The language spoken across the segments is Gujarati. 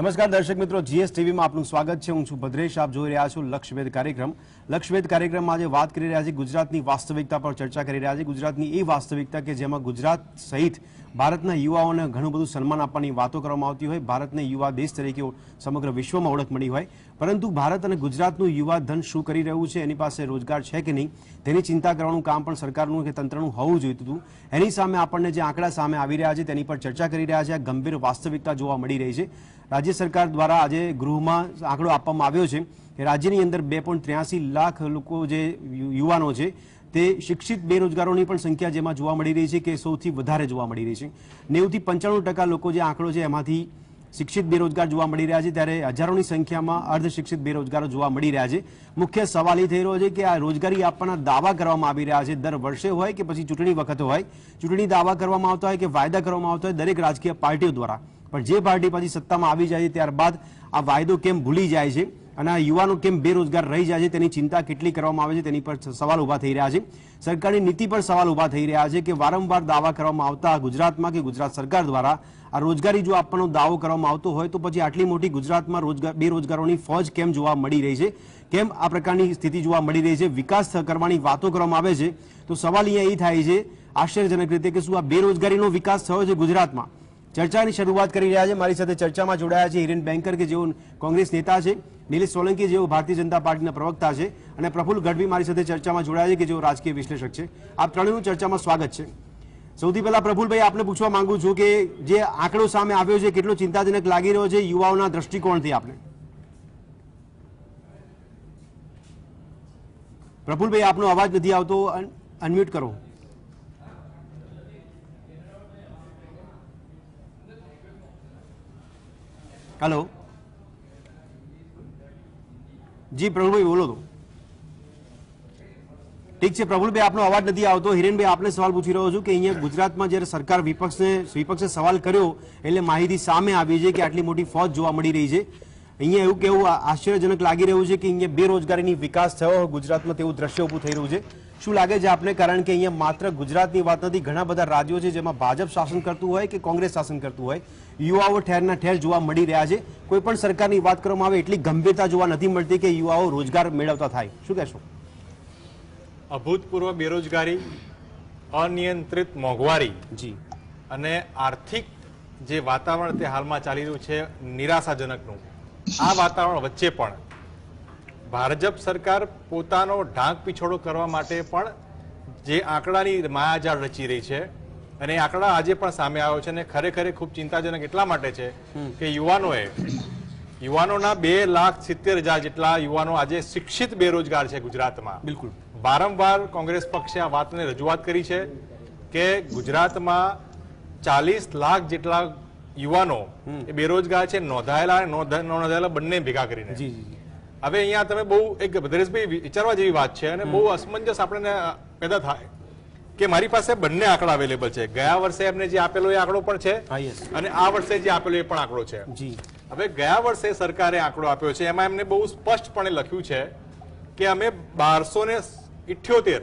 નમસ્કાર દર્શક મિત્રો જીએસ ટીવીમાં આપનું સ્વાગત છે. હું છું ભદ્રેશ. આપ જોઈ રહ્યા છો લક્ષવેદ કાર્યક્રમ. લક્ષવેદ કાર્યક્રમમાં આજે વાત કરી રહ્યા છે ગુજરાતની વાસ્તવિકતા પર ચર્ચા કરી રહ્યા છે ગુજરાતની એ વાસ્તવિકતા કે જેમાં ગુજરાત સહિત ભારતના યુવાઓને ઘણું બધું સન્માન આપવાની વાતો કરવામાં આવતી હોય. ભારતને યુવા દેશ તરીકે સમગ્ર વિશ્વમાં ઓળખ મળી હોય. પરંતુ ભારત અને ગુજરાતનું યુવા ધન શું કરી રહ્યું છે? એની પાસે રોજગાર છે કે નહીં? તેની ચિંતા કરવાનું કામ પણ સરકારનું કે તંત્રનું હોવું જોઈતું હતું એની સામે આપણને જે આંકડા સામે આવી રહ્યા છે તેની પર ચર્ચા કરી રહ્યા છે. આ ગંભીર વાસ્તવિકતા જોવા મળી રહી છે. રાજ્ય સરકાર દ્વારા આજે ગૃહમાં આંકડો આપવામાં આવ્યો છે કે રાજ્યની અંદર બે લાખ લોકો જે યુવાનો છે, તે શિક્ષિત બેરોજગારોની પણ સંખ્યા જેમાં જોવા મળી રહી છે કે સૌથી વધારે જોવા મળી રહી છે. નેવુંથી પંચાણું ટકા લોકો જે આંકડો છે એમાંથી શિક્ષિત બેરોજગાર જોવા મળી રહ્યા છે, ત્યારે હજારોની સંખ્યામાં અર્ધ શિક્ષિત બેરોજગારો જોવા મળી રહ્યા છે. મુખ્ય સવાલ એ થઈ રહ્યો છે કે આ રોજગારી આપવાના દાવા કરવામાં આવી રહ્યા છે. દર વર્ષે હોય કે પછી ચૂંટણી વખતે હોય, ચૂંટણી દાવા કરવામાં આવતા હોય કે વાયદા કરવામાં આવતા હોય, દરેક રાજકીય પાર્ટીઓ દ્વારા. પણ જે પાર્ટી પછી સત્તામાં આવી જાય છે, ત્યારબાદ આ વાયદો કેમ ભૂલી જાય છે અને આ યુવાનો કેમ બેરોજગાર રહી જાય છે, તેની ચિંતા કેટલી કરવામાં આવે છે, તેની પર સવાલ ઊભા થઈ રહ્યા છે. સરકારની નીતિ પર સવાલ ઊભા થઈ રહ્યા છે કે વારંવાર દાવા કરવામાં આવતા ગુજરાતમાં કે ગુજરાત સરકાર દ્વારા આ રોજગારી જો આપવાનો દાવો કરવામાં આવતો હોય, તો પછી આટલી મોટી ગુજરાતમાં રોજગાર બેરોજગારોની ફોજ કેમ જોવા મળી રહી છે? કેમ આ પ્રકારની સ્થિતિ જોવા મળી રહી છે? વિકાસ કરવાની વાતો કરવામાં આવે છે? તો સવાલ અહીંયા એ થાય છે, આશ્ચર્યજનક રીતે કે શું આ બેરોજગારીનો વિકાસ થયો છે ગુજરાતમાં? ચર્ચાની શરૂઆત કરી રહ્યા છે. મારી સાથે ચર્ચામાં જોડાયા છે હિરેન બેંકર કે જેઓ કોંગ્રેસ નેતા છે. નિલેશ સોલંકી, જેઓ ભારતીય જનતા પાર્ટીના પ્રવક્તા છે. અને પ્રફુલ્લ ગઢવી મારી સાથે ચર્ચામાં જોડાયા છે, કે જેઓ રાજકીય વિશ્લેષક છે. આપ ત્રણેયનું ચર્ચામાં સ્વાગત છે. સૌથી પહેલા પ્રફુલભાઈ, આપને પૂછવા માંગુ છું કે જે આંકડો સામે આવ્યો છે, કેટલો ચિંતાજનક લાગી રહ્યો છે યુવાઓના દ્રષ્ટિકોણથી આપને? પ્રફુલભાઈ, આપનો અવાજ નથી આવતો. અનમ્યુટ કરો. હેલો. જી પ્રભુભાઈ બોલો તો. ઠીક છે પ્રભુભાઈ આપનો અવાજ નથી આવતો. હિરેનભાઈ, આપને સવાલ પૂછી રહ્યો છું કે અહીંયા ગુજરાતમાં જ્યારે સરકાર વિપક્ષને, વિપક્ષે સવાલ કર્યો, એટલે માહિતી સામે આવી છે કે આટલી મોટી ફોજ જોવા મળી રહી છે. અહીંયા એવું કેવું આશ્ચર્યજનક લાગી રહ્યું છે કે અહીંયા બેરોજગારીની વિકાસ થયો, ગુજરાતમાં તેવું દ્રશ્ય ઊભું થઈ રહ્યું છે. શું લાગે છે આપને? કારણ કે અહીંયા માત્ર ગુજરાતની વાત નથી ઘણા બધા રાજ્યો છે જેમાં ભાજપ શાસન કરતું હોય કે કોંગ્રેસ શાસન કરતું હોય. યુવાઓ ઠેરના ઠેર જોવા મળી રહ્યા છે. કોઈ પણ સરકારની વાત કરવામાં આવે એટલી ગંભીરતા જોવા નથી મળતી કે યુવાઓ રોજગાર મેળવતા થાય. શું કહેશો? અભૂતપૂર્વ બેરોજગારી અનિયંત્રિત મોંઘવારી જી. અને આર્થિક જે વાતાવરણ તે હાલમાં ચાલી રહ્યું છે નિરાશાજનકનું. આ વાતાવરણ વચ્ચે પણ ભાજપ સરકાર પોતાનો ઢાંક પીછોડો કરવા માટે પણ જે આંકડાની માયાજાળ રચી રહી છે અને આંકડા આજે પણ સામે આવ્યો છે અને ખરેખર ખૂબ ચિંતાજનક એટલા માટે છે કે યુવાનોએ યુવાનોના બે લાખ સિત્તેર હજાર જેટલા યુવાનો આજે શિક્ષિત બેરોજગાર છે ગુજરાતમાં. બિલકુલ. વારંવાર કોંગ્રેસ પક્ષે આ વાતને રજૂઆત કરી છે કે ગુજરાતમાં ચાલીસ લાખ જેટલા યુવાનો એ બેરોજગાર છે નોંધાયેલા અને નોંધાયેલા બંને ભેગા કરીને. જી જી જી. હવે અહીંયા તમે બહુ એક ભદ્રેશભાઈ વિચારવા જેવી વાત છે અને બહુ અસમંજસ આપણને પેદા થાય કે મારી પાસે બંને આંકડા અવેલેબલ છે. ગયા વર્ષે એમને જે આપેલો એ આંકડો પણ છે અને આ વર્ષે જે આપેલો એ પણ આંકડો છે. જી. હવે ગયા વર્ષે સરકારે આંકડો આપ્યો છે. એમાં એમને બહુ સ્પષ્ટપણે લખ્યું છે કે અમે બારસો ને ઇઠ્યોતેર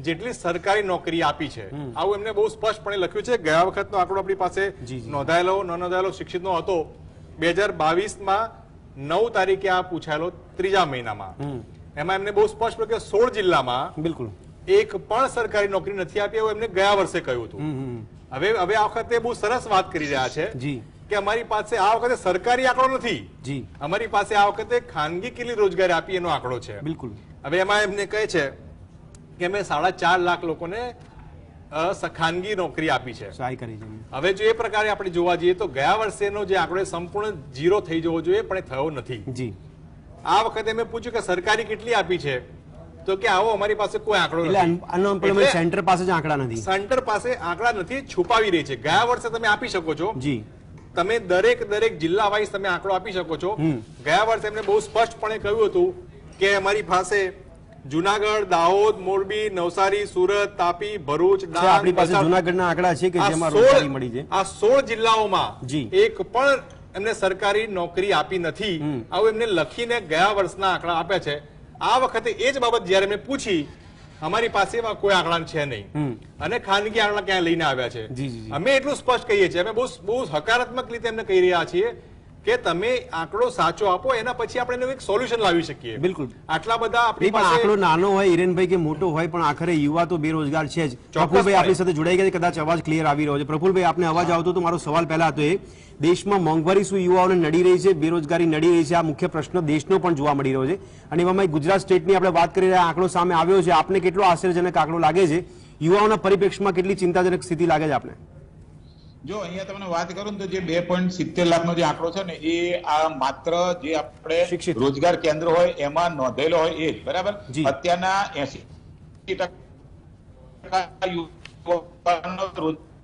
જેટલી સરકારી નોકરી આપી છે. આવું એમને બહુ સ્પષ્ટપણે લખ્યું છે. ગયા વખતનો આંકડો આપણી પાસે. નોંધાયેલો ન નોંધાયેલો શિક્ષિતનો હતો. બે હજાર બાવીસમાં નવ તારીખે આ પૂછાયેલો ત્રીજા મહિનામાં. એમાં એમને બહુ સ્પષ્ટ કે સોળ જિલ્લામાં બિલકુલ. એક પણ સરકારી નોકરી નથી આપી એવું એમને ગયા વર્ષે કહ્યું હતું. હવે હવે આ વખતે બહુ સરસ વાત કરી રહ્યા છે કે અમારી પાસે આ વખતે સરકારી આંકડો નથી. જી. અમારી પાસે આ વખતે ખાનગી કેટલી રોજગારી આપી એનો આંકડો છે. બિલકુલ. હવે એમાં એમને કહે છે કે અમે સાડા ચાર લાખ લોકોને ખાનગી નોકરી આપી છે. સહાય કરી હવે જો એ પ્રકારે આપણે જોવા જઈએ તો ગયા વર્ષેનો જે આંકડો સંપૂર્ણ જીરો થઈ જવો જોઈએ પણ થયો નથી. જી. આ વખતે મેં પૂછ્યું કે સરકારી કેટલી આપી છે? તો કે આવો અમારી પાસે કોઈ આંકડો અનએમ્પ્લોયમેન્ટ સેન્ટર પાસે જ આંકડા નથી. સેન્ટર પાસે આંકડા નથી છુપાવી રહી છે. ગયા વર્ષે તમે આપી શકો છો. જી. તમે દરેક દરેક જિલ્લા વાઇઝ તમે આંકડો આપી શકો છો. ગયા વર્ષે એમને બહુ સ્પષ્ટપણે કહ્યું હતું કે અમારી પાસે જુનાગઢ દાહોદ મોરબી નવસારી સુરત તાપી ભરૂચ આપણી પાસે જુનાગઢના આંકડા છે કે જેમાં રોજગારી મળી છે. આ સોળ જિલ્લાઓમાં એક પણ એમને સરકારી નોકરી આપી નથી. આવું એમને લખીને ગયા વર્ષના આંકડા આપ્યા છે. આ વખતે એ જ બાબત જયારે મેં પૂછી અમારી પાસે એવા કોઈ આંકડા છે નહીં. અને ખાનગી આંકડા ક્યાં લઈને આવ્યા છે. અમે એટલું સ્પષ્ટ કહીએ છીએ. અમે બહુ બહુ હકારાત્મક રીતે એમને કહી રહ્યા છીએ કે તમે આંકડો સાચો આપો એના પછી આપણે એનું એક સોલ્યુશન લાવી શકીએ. બિલકુલ. આટલા બધા આપણી પાસે આંકડો નાનો હોય હિરેનભાઈ કે મોટો હોય પણ આખરે યુવા તો બેરોજગાર છે જ. પ્રફુલભાઈ આપણી સાથે જોડાઈ ગયા કદાચ અવાજ ક્લિયર આવી રહ્યો છે. પ્રફુલભાઈ આપને અવાજ આવતો તો મારો સવાલ પહેલા હતો એ. દેશમાં મોંઘવારી શું યુવાઓને નડી રહી છે? બેરોજગારી નડી રહી છે? આ મુખ્ય પ્રશ્ન દેશનો પણ જોવા મળી રહ્યો છે. અને એવામાં એક ગુજરાત સ્ટેટની આપણે વાત કરી રહ્યા આંકડો સામે આવ્યો છે. આપને કેટલો આશ્ચર્યજનક આંકડો લાગે છે? યુવાઓના પરિપ્રેક્ષમાં કેટલી ચિંતાજનક સ્થિતિ લાગે છે આપને? જો અહીંયા તમને વાત કરું ને તો જે બે પોઈન્ટ સિત્તેર લાખનો જે આંકડો છે ને એ આ માત્ર જે આપણે રોજગાર કેન્દ્ર હોય એમાં નોંધેલો હોય એ બરાબર. અત્યારના એસી ટકા યુવાનો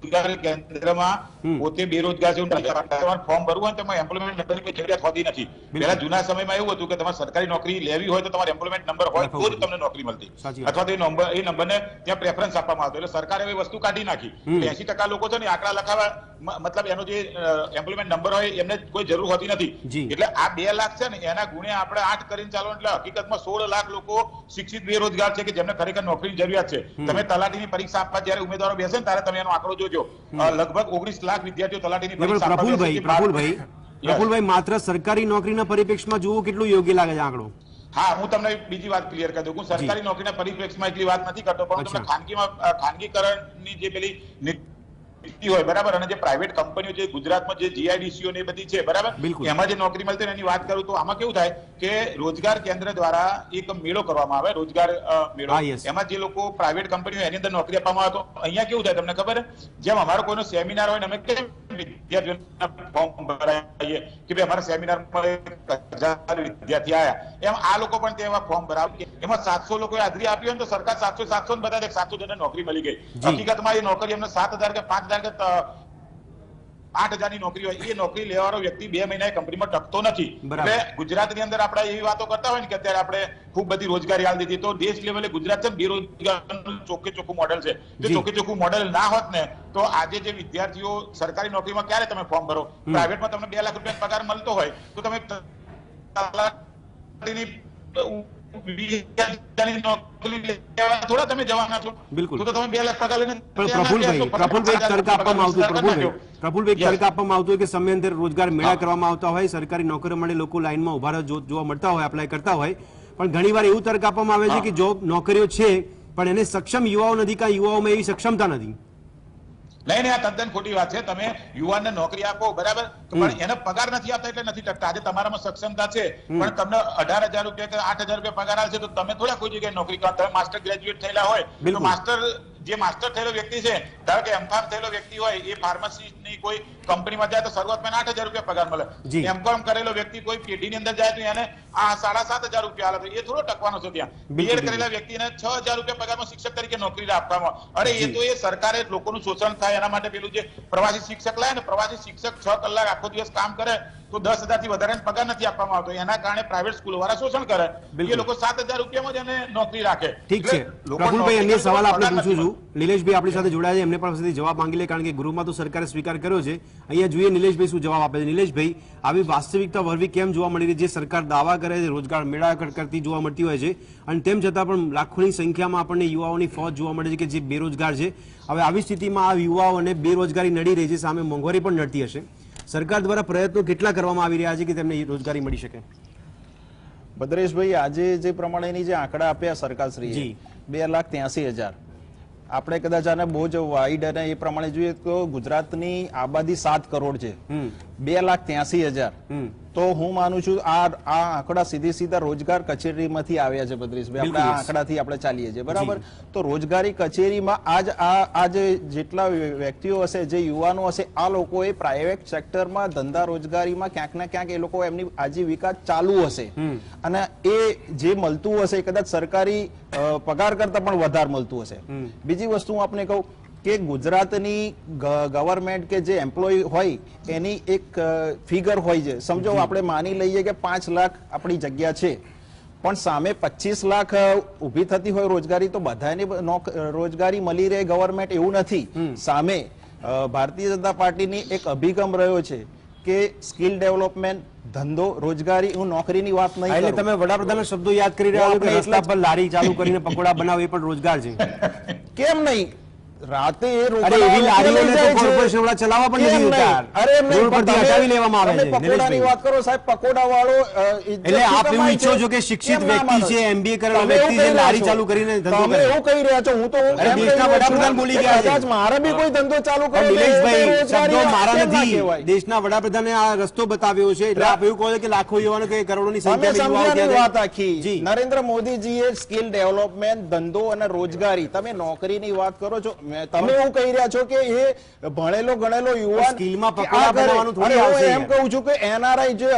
રોજગાર કેન્દ્રમાં પોતે બેરોજગાર છે તમારે ફોર્મ ભરવું હોય તમારે એમ્પ્લોયમેન્ટ નંબર કોઈ જરૂરિયાત હોતી નથી. પહેલા જૂના સમયમાં એવું હતું કે તમારે સરકારી નોકરી લેવી હોય તો તમારે એમ્પ્લોયમેન્ટ નંબર હોય તો જ તમને નોકરી મળતી. અથવા તો એ નંબર એ નંબરને ત્યાં પ્રેફરન્સ આપવામાં આવતો. એટલે સરકારે એ વસ્તુ કાઢી નાખી. એસી ટકા લોકો છે ને આંકડા લખાવા મતલબ એનો જે એમ્પ્લોયમેન્ટ નંબર હોય એમને કોઈ જરૂર હોતી નથી. એટલે આ બે લાખ છે ને એના ગુણે આપણે આઠ કરીને ચાલો એટલે હકીકતમાં સોળ લાખ લોકો શિક્ષિત બેરોજગાર છે કે જેમને ખરેખર નોકરીની જરૂરિયાત છે. તમે તલાટીની પરીક્ષા આપવા જ્યારે ઉમેદવારો બેસે ને ત્યારે તમે એનો આંકડો જોજો. લગભગ ઓગણીસ લાખ વિદ્યાર્થીઓ તલાટીની પ્રફુલભાઈ. પ્રફુલભાઈ. પ્રફુલભાઈ માત્ર સરકારી નોકરીના પરિપ્રેક્ષમાં જોવું કેટલું યોગ્ય લાગે છે આંકડો. હા હું તમને બીજી વાત ક્લિયર કરી દઉં. હું સરકારી નોકરીના પરિપ્રેક્ષમાં એટલી વાત નથી કરતો પણ તમને ખાનગીમાં ખાનગીકરણની જે પેલી નીતિ હોય બરાબર? અને જે પ્રાઇવેટ કંપનીઓ જે ગુજરાતમાં જે જીઆઈડીસીઓ ને બધી છે બરાબર? એમાં જે નોકરી મળતી એની વાત કરું તો આમાં કેવું થાય કે રોજગાર કેન્દ્ર દ્વારા એક મેળો કરવામાં આવે રોજગાર મેળો. એમાં જે લોકો પ્રાઇવેટ કંપનીઓ એની અંદર નોકરી આપવામાં આવે તો. અહીંયા કેવું થાય તમને ખબર? છે? જેમ અમારો કોઈનો સેમિનાર હોય ને અમે કેમ વિદ્યાર્થીઓના ફોર્મ ભરાઈએ કે ભાઈ અમારા સેમિનારમાં એક હજાર વિદ્યાર્થી આયા. એમ આ લોકો પણ તેમાં ફોર્મ ભરાવે એમાં સાતસો લોકો હાજરી આપી હોય તો સરકાર સાતસો સાતસો ને બધા સાતસો જણને નોકરી મળી ગઈ. હકીકતમાં એ નોકરી એમને સાત હજાર કે પાંચ હજાર કે આઠ હજારની નોકરી હોય એ નોકરી લેવાનો વ્યક્તિ બે મહિના કંપનીમાં ટકતો નથી. એટલે ગુજરાતની અંદર આપણે એવી વાતો કરતા હોય ને કે અત્યારે આપણે ખૂબ બધી રોજગારી આલી દીધી. તો દેશ લેવલે ગુજરાત છે બેરોજગારનું ચોખ્ખે ચોખ્ખું મોડેલ છે. જી. ચોખ્ખે ચોખ્ખું મોડેલ ના હોત ને તો આજે જે વિદ્યાર્થીઓ સરકારી નોકરીમાં ક્યારે તમે ફોર્મ ભરો? પ્રાઇવેટમાં તમને બે લાખ રૂપિયા પગાર મળતો હોય તો તમે તલાટીની, અ, વીસ હજારની નોકરી લેવા થોડા તમે જવાના છો બિલકુલ. તો તો તમે બે લાખ પગાર લઈને પણ ત્યાં ના પ્રફુલભાઈ પ્રફુલભાઈ તર્ક આપવામાં આવતું પ્રફુલભાઈ પ્રફુલભાઈ તર્ક આપવામાં આવતું હોય કે સમયાંતરે રોજગાર મેળા કરવામાં આવતા હોય સરકારી નોકરીઓ માટે લોકો લાઈનમાં ઊભા જોવા મળતા હોય અપ્લાય કરતા હોય. પણ ઘણીવાર એવું તર્ક આપવામાં આવે છે કે જોબ નોકરીઓ છે પણ એને સક્ષમ યુવાઓ નથી કાં યુવાઓમાં એવી સક્ષમતા નથી. નહીં આ તદ્દન ખોટી વાત છે. તમે યુવાનને નોકરી આપો બરાબર? પણ એને પગાર નથી આપતા એટલે નથી ટકતા. આજે તમારામાં સક્ષમતા છે. પણ તમને અઢાર હજાર રૂપિયા કે આઠ હજાર રૂપિયા પગાર આવશે તો તમે થોડા કોઈ જગ્યાએ નોકરી કરો. તમે માસ્ટર ગ્રેજ્યુએટ થયેલા હોય તો માસ્ટર જે માસ્ટર થયેલો વ્યક્તિ છે ધારો કે એમફાર્મ થયેલો વ્યક્તિ હોય એ ફાર્મસીની કોઈ કંપનીમાં જાય તો શરૂઆતમાં આઠ હજાર રૂપિયા પગાર મળે. એમકોમ કરેલો વ્યક્તિ કોઈ પેઢીની અંદર જાય તો એને આ સાડા સાત હજાર રૂપિયા આલે એ થોડો ટકવાનો છે ત્યાં બીએડ. કરેલા વ્યક્તિને છ હજાર રૂપિયા પગારમાં શિક્ષક તરીકે નોકરી આપવામાં અરે એ તો એ સરકારે લોકોનું શોષણ થાય એના માટે પેલું જે પ્રવાસી શિક્ષક લાય ને પ્રવાસી શિક્ષક છ કલાક આખો દિવસ કામ કરે તો દસ હજારથી વધારે પગાર નથી આપવામાં આવતો. એના કારણે પ્રાઇવેટ સ્કૂલ વાળા શોષણ કરે. એ લોકો સાત હજાર રૂપિયામાં જ એને નોકરી રાખે. ઠીક છે. પ્રફુલભાઈ અન્ય સવાલ આપણે પૂછું છું. નિલેશભાઈ આપણી સાથે જોડાયા છે. એમને પાસેથી જવાબ માંગી લે કારણ કે ગૃહમાં તો સરકારે સ્વીકાર કર્યો છે. અહીંયા જોઈએ નિલેશભાઈ શું જવાબ આપે છે. નિલેશભાઈ આવી વાસ્તવિકતા વરવી કેમ જોવા મળી રહી છે? જે સરકાર દાવા કરે છે રોજગાર મેળાકટ કરતી જોવા મળતી હોય છે. અને તેમ છતાં પણ લાખોની સંખ્યામાં આપણને યુવાઓની ફોજ જોવા મળે છે કે જે બેરોજગાર છે. હવે આવી સ્થિતિમાં આ યુવાઓને બેરોજગારી નડી રહી છે સામે મોંઘવારી પણ નડતી હશે. સરકાર દ્વારા પ્રયત્નો કેટલા કરવામાં આવી રહ્યા છે કે તેમને રોજગારી મળી શકે? ભદ્રેશભાઈ આજે જે પ્રમાણેની જે આંકડા આપ્યા સરકારશ્રીએ બે લાખ ત્યાસી હજાર. આપણે કદાચ આને બહુ જ વાઇડ અને એ પ્રમાણે જોઈએ તો ગુજરાતની આબાદી સાત કરોડ છે. બે લાખ ત્યાસી હજાર. તો હું માનું છું આ આ આંકડા સીધી સીધા રોજગાર કચેરીમાંથી આવ્યા છે ભદ્રેશભાઈ આપણે આ આંકડાથી આપણે ચાલીએ છીએ બરાબર? તો રોજગારી કચેરીમાં આજ આ આ જે જેટલા વ્યક્તિઓ હશે જે યુવાનો હશે આ લોકોએ પ્રાઇવેટ સેક્ટરમાં ધંધા રોજગારીમાં ક્યાંક ને ક્યાંક એ લોકો એમની આજીવિકા ચાલુ હશે. અને એ જે મળતું હશે કદાચ સરકારી પગાર કરતા પણ વધારે મળતું હશે. બીજી વસ્તુ હું આપને કહું કે ગુજરાતની ગવર્મેન્ટ કે જે એમ્પ્લોય હોય એની એક ફિગર હોય છે. સમજો આપણે માની લઈએ કે પાંચ લાખ આપણી જગ્યા છે. પણ સામે પચીસ લાખ ઊભી થતી હોય રોજગારી તો બધાને રોજગારી મળી રહે ગવર્મેન્ટ એવું નથી. સામે ભારતીય જનતા પાર્ટીની એક અભિગમ રહ્યો છે કે સ્કિલ ડેવલપમેન્ટ ધંધો રોજગારી હું નોકરીની વાત નહીં એટલે તમે વડાપ્રધાનના શબ્દો યાદ કરી રહ્યા છો કે રસ્તા પર લારી ચાલુ કરીને પકોડા બનાવે એ પણ રોજગાર છે. કેમ નહીં? રાતે એ રોકડા એવી લારીઓને તો કોર્પોરેશન વાળા ચલાવવા પણ નથી? દેતા. અરે એમ નહીં, રોડ પરથી હટાવી લેવામાં આવે છે, પકોડાની. વાત કરો સાહેબ પકોડા વાળો એટલે આપ એવું ઈચ્છો છો. કે શિક્ષિત વ્યક્તિ છે, એમબીએ કરેલો વ્યક્તિ છે, લારી ચાલુ કરીને ધંધો તમે એવું કહી રહ્યા છો. હું તો અરે દેશના વડાપ્રધાન બોલી ગયા છે. મારે બી કોઈ ધંધો ચાલુ કરે નિલેશભાઈ શબ્દો મારા નથી. દેશના વડાપ્રધાને આ રસ્તો બતાવ્યો છે એટલે આપ એવું કહો છો કે લાખો યુવાનો કે કરોડોની સંખ્યામાં યુવાઓ વાત આખી. નરેન્દ્ર મોદીજીએ સ્કિલ ડેવલપમેન્ટ ધંધો અને રોજગારી. તમે નોકરીની વાત કરો છો તમે એવું કહી રહ્યા છો કે એ ભણેલો ગણેલો યુવાન સ્કિલમાં પકોડા બનાવવાનું થોડી આવશે એમ કહું છું કે એનઆરઆઈ જે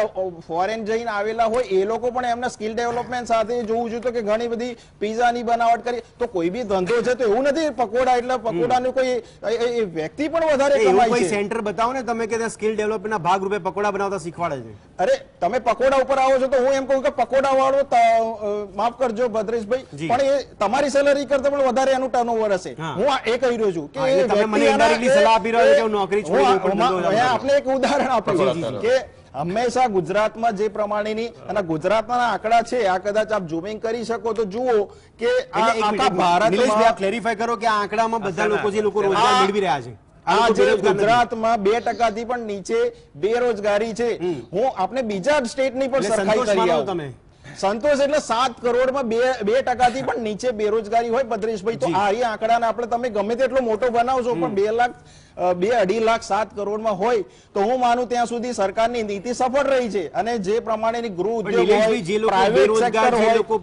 ફોરેન જઈને આવેલા હોય એ લોકો પણ એમના સ્કિલ ડેવલપમેન્ટ સાથે જોવું છું તો કે ઘણી બધી પીઝાની બનાવટ કરી. તો કોઈ બી ધંધો છે તો એવું નથી પકોડા એટલે પકોડાનું કોઈ વ્યક્તિ પણ વધારે કમાય કોઈ છે. સેન્ટર બતાવો ને તમે કે સ્કિલ ડેવલપમેન્ટના ભાગ રૂપે પકોડા બનાવતા શીખવાડે છે. અરે તમે પકોડા ઉપર આવો છો તો હું એમ કહું કે પકોડા વાળો માફ કરજો ભદ્રેશભાઈ પણ એ તમારી સેલરી કરતા પણ વધારે એનું ટર્નઓવર હશે. હું. આ એ કહી રહ્યો છું કે તમે મને ઇન્ડાયરેક્ટલી સલાહ આપી રહ્યો છો કે હું નોકરી છોડી દઉં, એક ઉદાહરણ આપ્યું કે હંમેશા ગુજરાતમાં જે પ્રમાણેની અને ગુજરાતના આંકડા છે આ કદાચ આપ ઝૂમિંગ કરી શકો તો જુઓ કે આ આખા ભારતમાં આપ કરો કે આ આંકડામાં બધા લોકો જે લોકો રોજગાર મેળવી રહ્યા છે. આ આ લોકો જે બેરોજગાર નથી. ગુજરાતમાં બે ટકાથી પણ નીચે બેરોજગારી છે. હું આપણે બીજા સ્ટેટની પણ સરખાઈ કરી આવું. તમે? સંતોષ એટલે સાત કરોડમાં બે બે ટકાથી પણ નીચે બેરોજગારી હોય ભદ્રેશભાઈ તો આ આંકડાને આપણે તમે ગમે તેટલો મોટો બનાવશો પણ બે લાખ બે અઢી લાખ સાત કરોડમાં હોય તો હું માનું ત્યાં સુધી સરકારની નીતિ સફળ રહી છે. અને જે પ્રમાણેની ગૃહ ઉદ્યોગ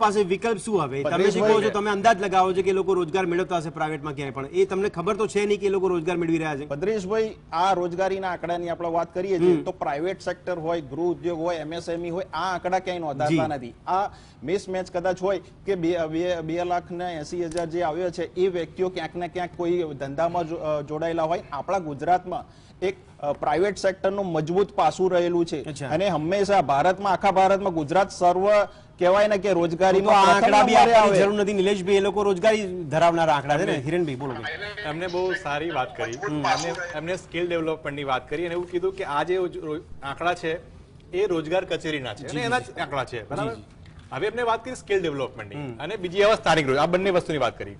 પાસે વિકલ્પ શું હવે તમે કહો છો તમે અંદાજ લગાવો છો કે એ લોકો રોજગાર મેળવતા હશે પ્રાઇવેટમાં ક્યાંય પણ એ તમને ખબર તો છે નહીં કે લોકો રોજગાર મેળવી રહ્યા છે. ભદ્રેશભાઈ આ રોજગારીના આંકડાની આપણે વાત કરીએ છીએ તો પ્રાઇવેટ સેક્ટર હોય ગૃહ ઉદ્યોગ હોય એમએસએમઈ હોય આ આંકડા ક્યાંય નોંધાતા નથી. આ મિસમેચ કદાચ હોય કે બે લાખ ને એસી હજાર જે આવ્યો છે એ વ્યક્તિઓ ક્યાંક ને ક્યાંક કોઈ ધંધામાં જોડાયેલા હોય. આપણા ગુજરાતમાં એક પ્રાઇવેટ સેક્ટરનું મજબૂત પાસું રહેલું છે. અને હંમેશા ભારતમાં આખા ભારતમાં ગુજરાત સર્વ કહેવાય ને કે રોજગારી આ રોજગારીમાં પ્રથમ આંકડા બી આપવાની જરૂર નથી. નિલેશભાઈ એ લોકો રોજગારી ધરાવનાર આંકડા છે ને? હિરેનભાઈ બોલો. એમને બહુ સારી વાત કરી. એમને એમને સ્કિલ ડેવલપમેન્ટની વાત કરી અને એવું કીધું કે આ જે આંકડા છે એ રોજગાર કચેરીના છે. અને એના જ આંકડા છે. બરાબર? હવે એમને વાત કરી સ્કિલ ડેવલપમેન્ટની. અને બીજી હવે સ્થાનિક રોજગાર. આ બંને વસ્તુની વાત કરી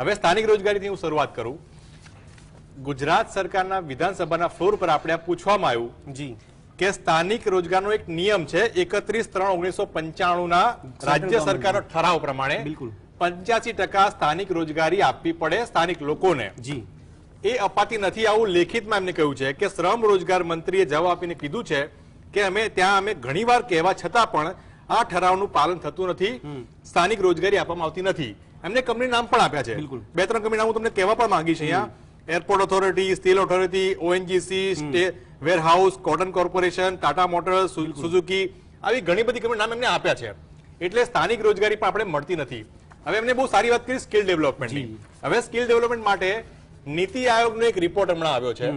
હવે સ્થાનિક રોજગારીથી હું શરૂઆત કરું. ગુજરાત સરકારના વિધાનસભાના ફ્લોર પર આપણે પૂછવામાં આવ્યું જી. કે સ્થાનિક રોજગારનો એક નિયમ છે એકત્રીસ ત્રણ ઓગણીસો પંચાણું ના રાજ્ય સરકારનો ઠરાવ પ્રમાણે બિલકુલ. પંચ્યાસી ટકા સ્થાનિક રોજગારી આપવી પડે સ્થાનિક લોકોને. જી. એ અપાતી નથી. આવું લેખિતમાં એમને કહ્યું છે કે શ્રમ રોજગાર મંત્રીએ જવાબ આપીને કીધું છે કે અમે ત્યાં અમે ઘણીવાર કહેવા છતાં પણ આ ઠરાવનું પાલન થતું નથી. સ્થાનિક રોજગારી આપવામાં આવતી નથી. એમને કંપની નામ પણ આપ્યા છે. બે ત્રણ કંપની નામ હું તમને કહેવા પણ માંગીશ અહીંયા. Airport authority steel authority ONGC warehouse cotton corporation Tata motors Suzuki આવી ઘણી બધી કંપની નામ એમને આપ્યા છે. એટલે સ્થાનિક રોજગારી પણ આપણે મળતી નથી. હવે એમને બહુ સારી વાત કરી સ્કિલ ડેવલપમેન્ટની. હવે સ્કિલ ડેવલપમેન્ટ માટે નીતિ આયોગનો એક રિપોર્ટ હમણાં આવ્યો છે.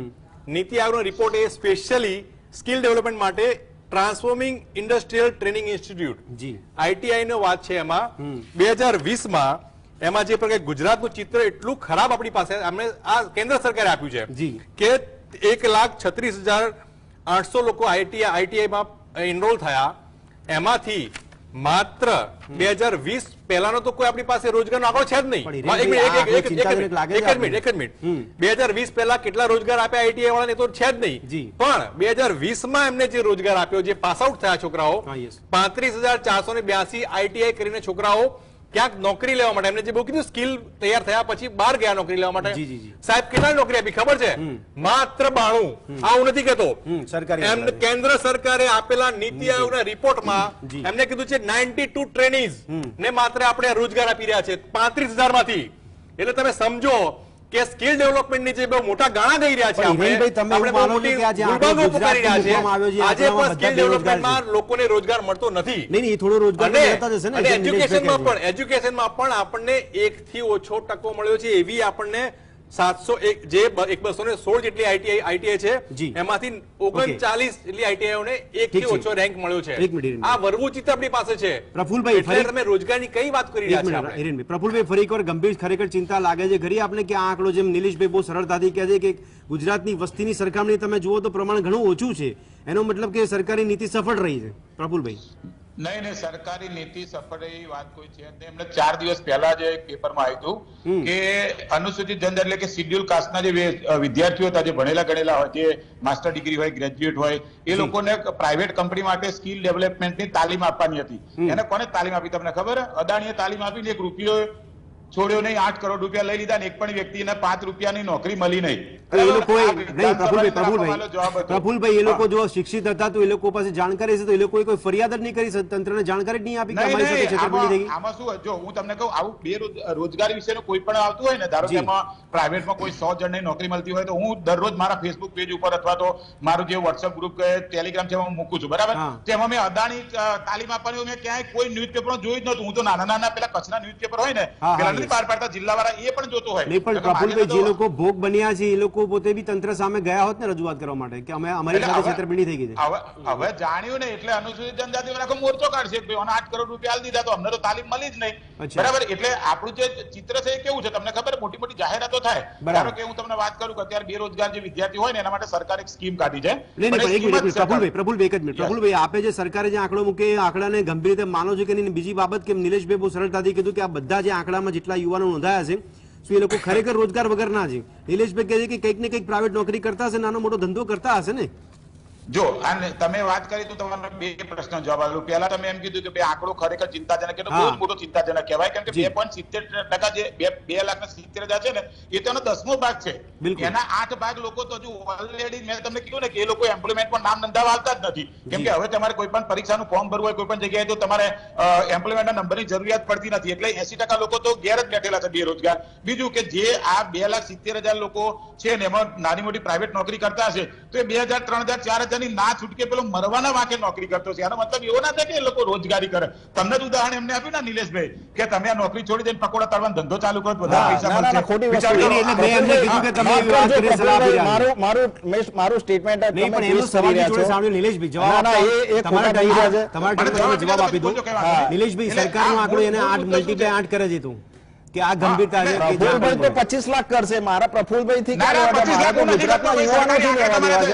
નીતિ આયોગનો રિપોર્ટ એ સ્પેશિયલી સ્કિલ ડેવલપમેન્ટ માટે transforming industrial training institute ji. ITI નો વાત છે એમાં. બે હજાર વીસમાં એમાં જે પ્રકારે ગુજરાતનું ચિત્ર એટલું ખરાબ આપણી પાસે અમને આ કેન્દ્ર સરકારે આપ્યું છે જી. કે એક લાખ છત્રીસ હજાર આઠસો લોકો આઈટીઆઈ આઈટીઆઈમાં એનરોલ થયા. એમાંથી માત્ર બે હજાર વીસ પહેલાનો તો કોઈ આપણી પાસે રોજગારનો આંકડો છે જ નહીં. એક મિનિટ. બે હજાર વીસ પહેલા કેટલા રોજગાર આપ્યા આઈટીઆઈ વાળાને તો છે જ નહીં. પણ બે હજાર વીસમાં એમને જે રોજગાર આપ્યો જે પાસ આઉટ થયા છોકરાઓ પાંત્રીસ હજાર ચારસો ને બ્યાસી આઈટીઆઈ કરીને છોકરાઓ ક્યાંક નોકરી લેવા માટે. એમને જે બહુ કીધું સ્કિલ તૈયાર થયા પછી બહાર ગયા નોકરી લેવા માટે. સાહેબ કેટલા નોકરી આપી? ખબર છે? માત્ર બાણું. આ હું નથી કેતો. હમ, એમ કેન્દ્ર સરકારે આપેલા નીતિ આયોગના રિપોર્ટમાં માં એમને કીધું છે 92 ટુ ટ્રેનિંગ ને માત્ર આપણે રોજગાર આપી રહ્યા છે. પાંત્રીસ હજારમાંથી એટલે તમે સમજો કે સ્કિલ ડેવલપમેન્ટની જે બહુ મોટા ગાણા ગઈ રહ્યા છે આપણે તમે માનો કે આજે આંકડામાં પણ સ્કિલ ડેવલપમેન્ટમાં લોકોને રોજગાર મળતો નથી. નહીં નહીં થોડો રોજગાર મળતા જ ને અને જેમ નિલેશભાઈ એજ્યુકેશનમાં પણ એજ્યુકેશનમાં પણ આપણને એક થી ઓછો ટકો મળ્યો છે એવી આપણને સાતસો એક જે એક બસો ને સોળ જેટલી આઈટીઆઈ આઈટીઆઈ છે એમાંથી ઓગણચાલીસ જેટલી આઈટીઆઈઓને એક થી ઓછો રેન્ક મળ્યો છે. એક મિનિટ, એક મિનિટ. આ વરવું ચિત્ર આપણી પાસે છે. પ્રફુલભાઈ ફરી- તમે રોજગારની કઈ વાત કરી રહ્યા છે હિરેનભાઈ. પ્રફુલભાઈ ફરી એકવાર ગંભીર ખરેખર ચિંતા લાગે છે. ઘરે આપણે કે આ આંકડો જેમ નિલેશભાઈ બહુ સરળતાથી કહે છે કે ગુજરાતની વસ્તીની સરખામણી તમે જુઓ તો પ્રમાણ ઘણું ઓછું છે. એનો મતલબ કે સરકારી નીતિ સફળ રહી છે. પ્રફુલભાઈ. નહીં નહીં સરકારી નીતિ સફળ એવી વાત કોઈ છે એમણે ચાર દિવસ પહેલા જે એક પેપરમાં આવ્યું હતું કે અનુસૂચિત જનજાતિ એટલે કે શિડ્યુલ કાસ્ટના જે વિદ્યાર્થીઓ હતા જે ભણેલા ગણેલા હોય જે માસ્ટર ડિગ્રી હોય ગ્રેજ્યુએટ હોય એ લોકોને પ્રાઇવેટ કંપની માટે સ્કિલ ડેવલપમેન્ટની તાલીમ આપવાની હતી. એને કોને તાલીમ આપી તમને ખબર? અદાણીએ તાલીમ આપીને એક રૂપિયો છોડ્યો નહીં આઠ કરોડ રૂપિયા લઈ લીધા ને એક પણ વ્યક્તિને પાંચ રૂપિયાની નોકરી મળી નહીં. એ લોકો નહીં પ્રફુલભાઈ પ્રફુલભાઈ. પ્રફુલભાઈ એ લોકો જો શિક્ષિત હતા તો એ લોકો પાસે જાણકારી છે તો એ લોકો કોઈ ફરિયાદ જ નહીં કરી તંત્રને જાણકારી જ નહીં આપી કે અમારી સાથે છેતરપિંડી થઈ આમાં શું જો હું તમને કહું આવું બે રોજગારી વિશેનું કોઈ પણ આવતું હોય ને ધારો કે એમાં પ્રાઇવેટમાં કોઈ સો જણને નોકરી મળતી હોય તો હું દરરોજ મારા ફેસબુક પેજ ઉપર અથવા તો મારું જે વોટ્સઅપ ગ્રુપ કે ટેલિગ્રામ છે હું મૂકું છું બરાબર. તેમાં મેં અદાણી તાલીમ આપવાની મેં ક્યાંય કોઈ ન્યૂઝપેપર જોયું જ નતું હું તો નાના નાના પેલા કચ્છના ન્યૂઝપેપર હોય ને પેલા. નથી બહાર પાડતા જિલ્લાવાળા એ પણ જોતો હોય. નહીં પણ પ્રફુલભાઈ જે લોકો ભોગ બન્યા છે એ લોકો પોતે બી તંત્ર સામે ગયા હોત ને રજૂઆત કરવા માટે કે અમે અમારી સાથે છેતરપિંડી થઈ ગઈ છે. હવે હવે જાણ્યું ને એટલે અનુસૂચિત જનજાતિ આખો મોરચો કાઢશે. ભાઈ આને આઠ કરોડ રૂપિયા દીધા તો અમને તો તાલીમ મળી જ નહીં. બરાબર? એટલે આપણું જે ચિત્ર છે એ કેવું છે? તમને ખબર? મોટી મોટી જાહેરાતો થાય. બરાબર. ધારો કે હું તમને વાત કરું કે અત્યારે બેરોજગાર જે વિદ્યાર્થી હોય ને એના માટે સરકારે એક સ્કીમ કાઢી છે. પ્રફુલભાઈ પ્રફુલભાઈ એક જ મિનિટ. પ્રફુલભાઈ આપે જે સરકારે જે આંકડો મૂકે એ આંકડાને ગંભીર રીતે માનો છો કે નહીં? બીજી બાબત કે નિલેશભાઈ બહુ સરળતાથી કીધું કે આ બધા જે આંકડામાં જેટલા યુવાનો નોંધાયા છે? શું એ લોકો ખરેખર રોજગાર વગર ના છે? નિલેશભાઈ કહે છે કે કંઈક ને કંઈક પ્રાઇવેટ નોકરી કરતા હશે, નાનો મોટો ધંધો કરતા હશે ને? જો અને તમે વાત કરી તો તમારા બે પ્રશ્ન જવાબ આપ્યો. પહેલા તમે એમ કીધું કે બે આંકડો ખરેખર ચિંતાજનક એટલે બહુ મોટો ચિંતાજનક કહેવાય કારણ કે બે પોઈન્ટ સિત્તેર ટકા જે બે બે લાખ ને સિત્તેર હજાર છે ને એ તો એનો દસમો ભાગ છે. એના આઠ ભાગ લોકો તો હજુ ઓલરેડી મેં તમને કીધું ને કે એ લોકો એમ્પ્લોયમેન્ટ પર નામ નંધા આવતા જ નથી. કેમ કે હવે તમારે કોઈ પણ પરીક્ષાનું ફોર્મ ભરવું હોય કોઈ પણ જગ્યાએ તો તમારે એમ્પ્લોયમેન્ટના નંબરની જરૂરિયાત પડતી નથી. એટલે એસી ટકા લોકો તો ઘેર જ બેઠેલા છે બેરોજગાર. બીજું કે જે આ બે લાખ સિત્તેર હજાર લોકો છે ને એમાં નાની મોટી પ્રાઇવેટ નોકરી કરતા હશે તો એ બે હજાર ત્રણ હજાર ચાર હજારની ના છૂટકે પેલો મરવાના વાંકે નોકરી કરતો છે આનો મતલબ એવો ના થાય કે એ લોકો રોજગારી કરે તમને જ ઉદાહરણ એમને આપ્યું ને નિલેશભાઈ કે તમે આ નોકરી છોડી દઈને પકોડા તળવાનો ધંધો ચાલુ કરો તો વધારે પૈસા ના, ના, મળશે ખોટી વસ્તુ. વિચાર કરો. મેં એમને કીધું કે તમે એવી વાત કરજો, કરીને સલાહ આપી રહ્યા છો. મારું મારું મારું સ્ટેટમેન્ટ નહીં પણ એનો સવાલ જોડે સાંભળ્યો નિલેશભાઈ જવાબ ના, ના, એ- એ તમારા ખોટા કહી રહ્યા ટાઈમે- છે. તમારા મને જવાબ જવાબ આપી દો. નિલેશભાઈ સરકારનો આંકડો એને આઠ મલ્ટીપ્લાય? આઠ કરે છે તું કે આ ગંભીરતા છે પ્રફુલભાઈ તો પણ મળે. પચીસ લાખ કરશે મારા પ્રફુલભાઈ થી તલાટી ના?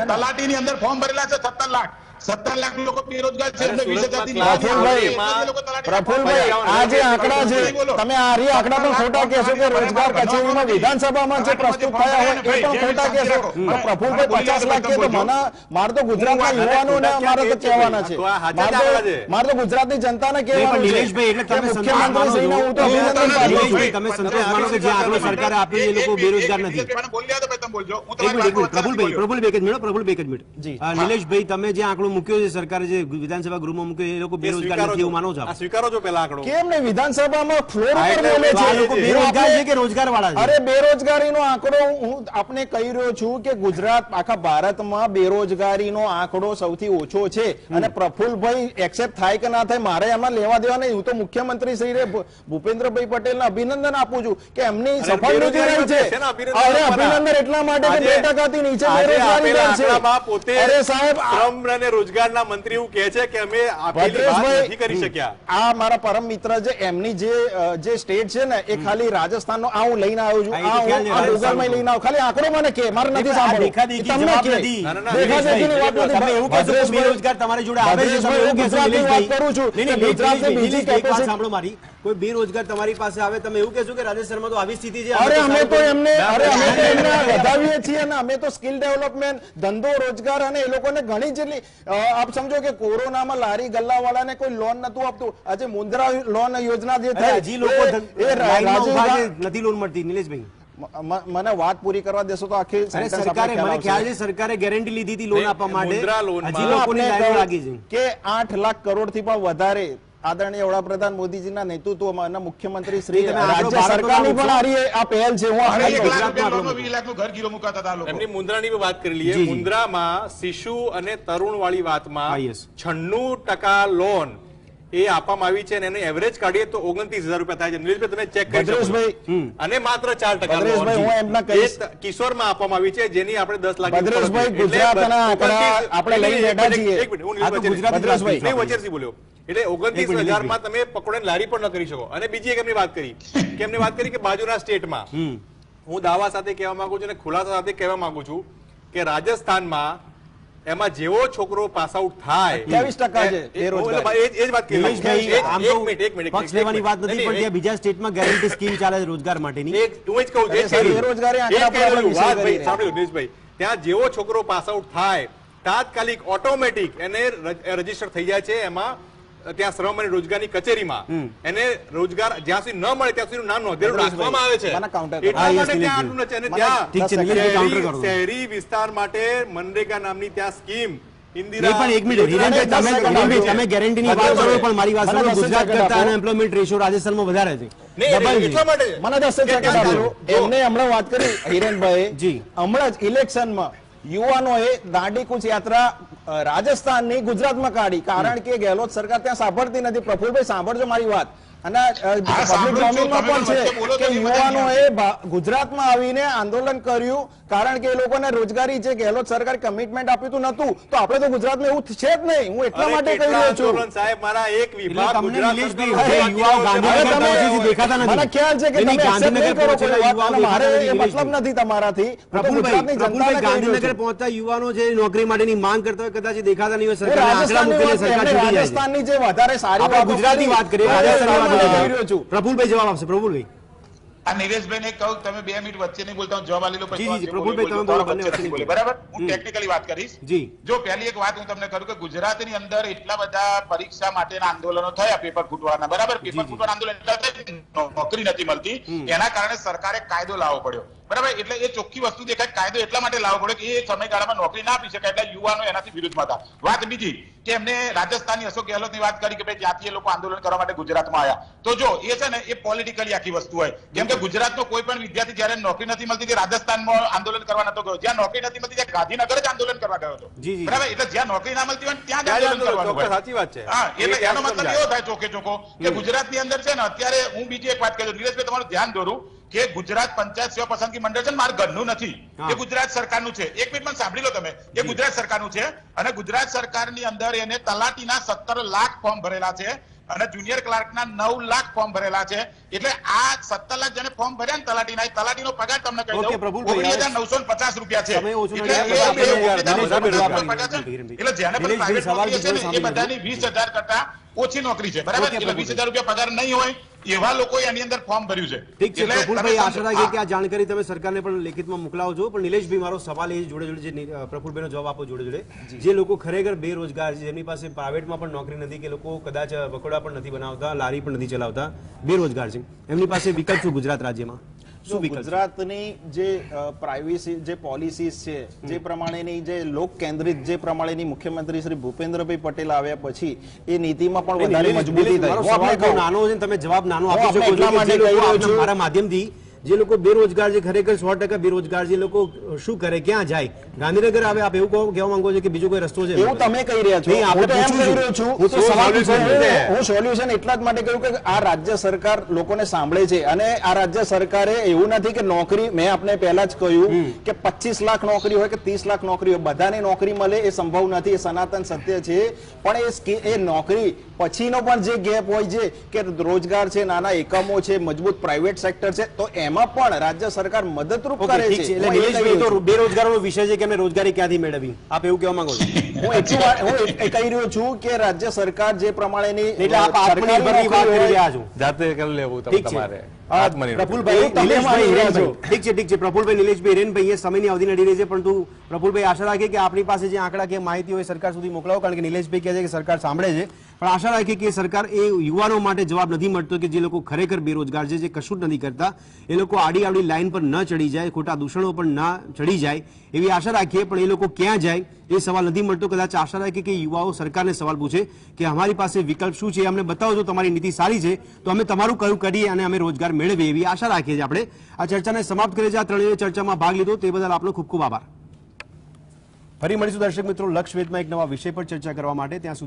25 અંદર ફોર્મ ભરેલા છે સત્તર લાખ સત્તર લાખ લોકો બેરોજગાર છે અરે એટલે વીસ સુરતમાં હજારથી ક્લાસ નીચે પ્રફુલભાઈ, એ લોકો તલાટીના પ્રફુલભાઈ આ જે આંકડા છે તમે આ રી આંકડા પણ ખોટા કહેશો કે રોજગાર કચેરીમાં વિધાનસભામાં જે પ્રસ્તુત થયા હોય એ પણ ખોટા કહેશો. તો પ્રફુલભાઈ પચાસ લાખ કે તો મને મારે તો ગુજરાતના યુવાનોને મારે તો કહેવાના છે. તો આ હાચા મારે તો- ગુજરાતની જનતાને કહેવાનું છે. નિલેશભાઈ એટલે કે તમે સંતોષ મુખ્યમંત્રીશ્રીને માનો હું તો અભિનંદન પાઠવું છું. તમે સંતોષ માનો કે જે આંકડો સરકારે આપી એ લોકો બેરોજગાર નથી? પ્રફુલભાઈ. પ્રફુલભાઈ એક જ મિનિટ પ્રફુલભાઈ એક જ મિનિટ નિલેશભાઈ તમે જે આંકડો મૂક્યો છે સરકારે જે વિધાનસભા ગૃહમાં મૂક્યો એ લોકો બેરોજગાર નથી એવું માનો છો સ્વીકારો છો પેલા આંકડો? કેમ ને વિધાનસભામાં ફ્લોર ઉપર બોલે છે. લોકો બેરોજગાર છે કે રોજગાર વાળા છે? અરે બેરોજગારીનો આંકડો હું આપને કહી રહ્યો છું કે ગુજરાત આખા ભારતમાં બેરોજગારીનો આંકડો સૌથી ઓછો છે. અને પ્રફુલભાઈ એક્સેપ્ટ થાય કે ના થાય મારે એમાં લેવા દેવા નહીં. હું તો મુખ્યમંત્રી શ્રી ભૂપેન્દ્રભાઈ પટેલને અભિનંદન આપું છું કે એમની સફળ નીતિ છે. અભિનંદન અરે અભિનંદન એટલા માટે કે બે ટકાથી નીચે બેરોજગારી છે અરે સાહેબ શ્રમ અને રોજગારના મંત્રી એવું કહે છે કે અમે આપેલી વાત નથી કરી શક્યા આ મારા પરમ મિત્ર છે એમની જે જે સ્ટેટ છે ને એ ખાલી રાજસ્થાનનો આ હું લઈને આવ્યો છું આ હું આ રાજસ્થાનનો. લઈને આવ્યો ખાલી આંકડો મને કે મારે નથી સાંભળવું તમને કે. નથી. ના, ના, ના, દેખાદેખીની વાત નથી તમે એવું કહેશો કે બેરોજગાર તમારી જોડે આવે છે, તમે એવું કહેશો, ભદ્રેશભાઈ, હું ગુજરાતની નિલેશભાઈ. વાત કરું છું નહીં, નહીં, કે ગુજરાતની બીજી નિલેશભાઈ, એક વાત capacity- સાંભળો મારી કોઈ બેરોજગાર તમારી પાસે આવે તમે એવું કહેશો કે રાજેશ શર્મા તો આવી સ્થિતિ છે અરે અમે તો એમને અરે અમે તો એમને. વધાવીએ છીએ અને અમે તો સ્કિલ ડેવલપમેન્ટ ધંધો રોજગાર અને એ લોકોને ઘણી જેટલી આપ સમજો કે કોરોનામાં લારી ગલ્લાવાળાને કોઈ લોન નતું આપતું. આજે મુદ્રા લોન યોજના જે થાય થઈ હજી લોકો નથી લોન મળતી નિલેશભાઈ. મને વાત પૂરી કરવા દેશો તો આખી સરકારે મને ખ્યાલ છે સરકારે ગેરંટી લીધી હતી લોન આપવા માટે. હજી હું લોકોની આપને લાઈનો કહું લાગી છે. કે આઠ લાખ કરોડથી પણ વધારે આદરણીય વડાપ્રધાન મોદીજીના નેતૃત્વમાં અને મુખ્યમંત્રી શ્રી રાજ્ય સરકારની પણ આરી આ પહેલ છે. હું વીસ લાખનું ઘર ગીરો મુકાતા હતા લોકો. એમની મુદ્રાની વાત કરી લઈએ. જી, જી. શિશુ અને તરુણ વાળી વાતમાં yes. છન્નું ટકા લોન એ આપવામાં આવી છે અને એનું એવરેજ કાઢીએ તો ઓગણત્રીસ હજાર રૂપિયા થાય છે. નીલેશભાઈ તમે ચેક કરી શકો અને માત્ર ચાર ટકા કિશોરમાં આપવામાં આવી છે જેની આપણે દસ લાખ ભદ્રેશભાઈ, ગુજરાતના આપણે લઈ બેઠા છીએ. વચ્ચેથી બોલ્યો. એટલે ઓગણત્રીસ હજારમાં તમે પકડોને લારી પણ ન કરી શકો. અને બીજી એક એમની વાત કરી. કે એમને વાત કરી કે બાજુના સ્ટેટમાં. હું દાવા સાથે કહેવા માંગુ છું અને ખુલાસા સાથે કહેવા માંગુ છું કે રાજસ્થાનમાં એમાં જેવો છોકરો પાસ આઉટ થાય 23% છે એ- એ- બેરોજગારી. એટલે એ જ- વાત કરી રહ્યો છું. નિલેશભાઈ એક- આમ એક તો મિનિટ, એક મિનિટ, એક પક્ષ લેવાની વાત નથી પણ ત્યાં બીજા સ્ટેટમાં ગેરંટી સ્કીમ ચાલે છે રોજગાર માટેની. હું જ કહું છું, દિનેશભાઈ. ત્યાં જેવો છોકરો પાસ આઉટ થાય તાત્કાલિક ઓટોમેટિક એને રજિસ્ટર થઈ જાય છે એમાં ત્યાં શ્રમ અને રોજગારની કચેરીમાં. એને રોજગાર જ્યાં સુધી ન મળે ત્યાં સુધી નામ નોંધેલું રાખવામાં આવે છે. એટલા માટે ત્યાં આટલું નથી અને ત્યાં શહેરી- વિસ્તાર માટે મનરેગા નામની ત્યાં સ્કીમ યુવાનોએ દાંડીકૂચ યાત્રા અ, રાજસ્થાનની ગુજરાતમાં કાઢી. કારણ કે ગેહલોત સરકાર ત્યાં સાંભળતી નથી. પ્રફુલભાઈ સાંભળજો મારી વાત. અને પબ્લિક ડોમેનમાં પણ છે કે યુવાનોએ ગુજરાતમાં આવીને આંદોલન કર્યું કારણ કે એ લોકોને રોજગારી જે ગેહલોત સરકારે કમિટમેન્ટ આપ્યું હતું નતું તો આપણે તો ગુજરાતમાં એવું છે જ નહીં. હું એટલા માટે કહી રહ્યો છું. સાહેબ મારા એક વિભાગ મને ખ્યાલ છે કે તમે નહીં કરો કોઈ મારે મતલબ નથી તમારાથી. ગુજરાતની જનતાને ગાંધીનગર પહોંચતા યુવાનો જે નોકરી માટેની માંગ કરતા હોય કદાચ દેખાતા નહીં હોય સરકાર. રાજસ્થાનની જે વધારે સારી ગુજરાતની વાત કરીએ અરે, કહી. પ્રફુલભાઈ જવાબ આપશે. પ્રફુલભાઈ. આ નિલેશભાઈને કહું તમે બે મિનિટ વચ્ચે નહીં બોલતા હું જવાબ આલી લો પછી પ્રફુલભાઈ, બરાબર? હું ટેકનિકલી વાત કરીશ. જી. જો પહેલી એક વાત હું તમને કરું કે ગુજરાતની અંદર એટલા બધા પરીક્ષા માટેના આંદોલનો થયા પેપર ફૂટવાના બરાબર? પેપર ફૂટવાના આંદોલન એટલા થયા નોકરી નથી મળતી. એના કારણે સરકારે કાયદો લાવવો પડ્યો. બરાબર? એટલે એ ચોખ્ખી વસ્તુ દેખાય. કાયદો એટલા માટે લાવવો પડે કે એ સમયગાળામાં નોકરી ના આપી શકાય એટલે યુવાનો એનાથી વિરુદ્ધમાં હતા. વાત બીજી કે એમને રાજસ્થાનની અશોક ગેહલોતની વાત કરી કે ભાઈ જાતીય લોકો આંદોલન કરવા માટે ગુજરાતમાં આવ્યા. તો જો એ છે ને એ પોલિટિકલી આખી વસ્તુ હોય. કેમ કે ગુજરાતનો કોઈ પણ વિદ્યાર્થી જયારે નોકરી નથી મળતી તે રાજસ્થાનમાં આંદોલન કરવા નતો ગયો. જ્યાં નોકરી નથી મળતી ત્યાં ગાંધીનગર જ આંદોલન કરવા ગયો હતો. બરાબર? એટલે જ્યાં નોકરી ના મળતી હોય ત્યાં જ આંદોલન કરવાનું સાચી વાત છે. હા એટલે એનો મતલબ એવો થાય ચોકે ચોખ્ખો કે ગુજરાતની અંદર છે ને અત્યારે હું બીજી એક વાત કહી દઉં. નિલેશભાઈ તમારું ધ્યાન દોરું. કે ગુજરાત પંચાયત સેવા પસંદગી મંડળ છે ને મારું ઘરનું નથી. એ ગુજરાત સરકારનું છે. એક મિનિટ મને સાંભળી લો તમે. એ ગુજરાત સરકારનું છે અને ગુજરાત સરકારની અંદર એને તલાટીના સત્તર લાખ ફોર્મ ભરેલા છે અને જુનિયર ક્લાર્કના નવ લાખ ફોર્મ ભરેલા છે. એટલે આ સત્તર લાખ જેને ફોર્મ ભર્યા ને તલાટીના એ તલાટીનો પગાર તમને કહી દઉં. ઓગણીસ હજાર નવસો ને પચાસ રૂપિયા છે. એટલે જેને પણ પ્રાઇવેટ નોકરી છે ને, એ બધાની વીસ હજાર કરતા ઓછી નોકરી છે. બરાબર? એટલે વીસ હજાર રૂપિયા પગાર નહીં હોય એવા લોકો એની અંદર ફોર્મ ભર્યું છે. ઠીક છે પ્રફુલભાઈ તમે આશા રાખીએ કે આ જાણકારી તમે સરકારને પણ લેખિતમાં મોકલાવો છો પણ નિલેશભાઈ મારો સવાલ એ જોડે જોડે જે નિ- પ્રફુલભાઈનો જવાબ આપો જોડે જોડે. જે. લોકો ખરેખર બેરોજગાર છે જેમની પાસે પ્રાઇવેટમાં પણ નોકરી નથી કે લોકો કદાચ વકોડા પણ નથી બનાવતા લારી પણ નથી ચલાવતા બેરોજગાર છે. એમની પાસે વિકલ્પ શું ગુજરાત રાજ્યમાં? શું ગુજરાતની જે પ્રાઇવેસી જે પોલિસીસ છે જે પ્રમાણેની જે લોક કેન્દ્રિત જે પ્રમાણેની મુખ્યમંત્રી શ્રી ભૂપેન્દ્રભાઈ પટેલ આવ્યા પછી એ નીતિમાં પણ વધારે મજબૂતી થઈ. નાનો તમે જવાબ નાનો આપી શકો છું. મારા માધ્યમથી જે લોકો બેરોજગાર છે ખરેખર સો ટકા બેરોજગાર છે લોકો શું કરે ક્યાં જાય? ગાંધીનગર આવે આપ એવું કહો- કહેવા માંગો છો કે બીજો કોઈ રસ્તો છે? એવું તમે કહી રહ્યા છો. હું તો એમ કહી રહ્યો છું. હું તો સવાલ? હું સોલ્યુશન એટલા જ માટે કહ્યું કે આ રાજ્ય સરકાર લોકોને સાંભળે છે. અને આ રાજ્ય સરકારે એવું નથી કે નોકરી મેં આપને પહેલા જ કહ્યું કે પચીસ લાખ નોકરી હોય કે ત્રીસ લાખ નોકરી હોય બધાને નોકરી મળે એ સંભવ નથી એ સનાતન સત્ય છે. પણ એ એ નોકરી પછીનો પણ જે ગેપ હોય છે કે રોજગાર છે નાના એકમો છે મજબૂત પ્રાઇવેટ સેક્ટર છે તો એમાં પણ રાજ્ય સરકાર મદદરૂપ કરે છે એટલે તો. વિષય છે કે એમને રોજગારી ક્યાંથી મેળવી? આપ એવું કહેવા માંગો છો? હું એટલું હું કહી રહ્યો છું કે રાજ્ય સરકાર જે પ્રમાણેની એટલે આપ આત્મનિર્ભરની વાત કરી રહ્યા છો. જાતે કરી લેવું. તમારે. ઠીક છે ઠીક છે. પ્રફુલભાઈ નિલેશભાઈ હિરેનભાઈ સમયની અવધિ નડી રહી છે પરંતુ પ્રફુલભાઈ આશા રાખીએ કે આપણી પાસે જે આંકડા કે માહિતી હોય સરકાર સુધી મોકલાવો કારણ કે નિલેશભાઈ કહે છે કે સરકાર સાંભળે છે. પણ આશા રાખીએ કે સરકાર એ યુવાનો માટે જવાબ નથી મળતો કે જે લોકો ખરેખર બેરોજગાર છે, જે કશું જ નથી કરતા, એ લોકો આડી આવડી લાઈન પર ન ચડી જાય, ખોટા દૂષણો પર ન ચડી જાય, એવી આશા રાખીએ, પણ એ લોકો ક્યાં જાય, એ સવાલ નથી મળતો. કદાચ આશા રાખીએ કે યુવાઓ સરકારને સવાલ પૂછે કે અમારી પાસે વિકલ્પ શું છે અમને બતાવો, જો તમારી નીતિ સારી છે, તો અમે તમારું કયું કરીએ અને અમે રોજગાર મેળવીએ, એવી આશા રાખીએ છીએ આપણે. આ ચર્ચાને સમાપ્ત કરીએ છીએ. આ ત્રણેય ચર્ચામાં ભાગ લીધો, તે બદલ આપનો ખૂબ ખૂબ આભાર. ફરી મળીશું દર્શક મિત્રો લક્ષ વેદમાં એક નવા વિષય પર ચર્ચા કરવા માટે. ત્યાં સુધી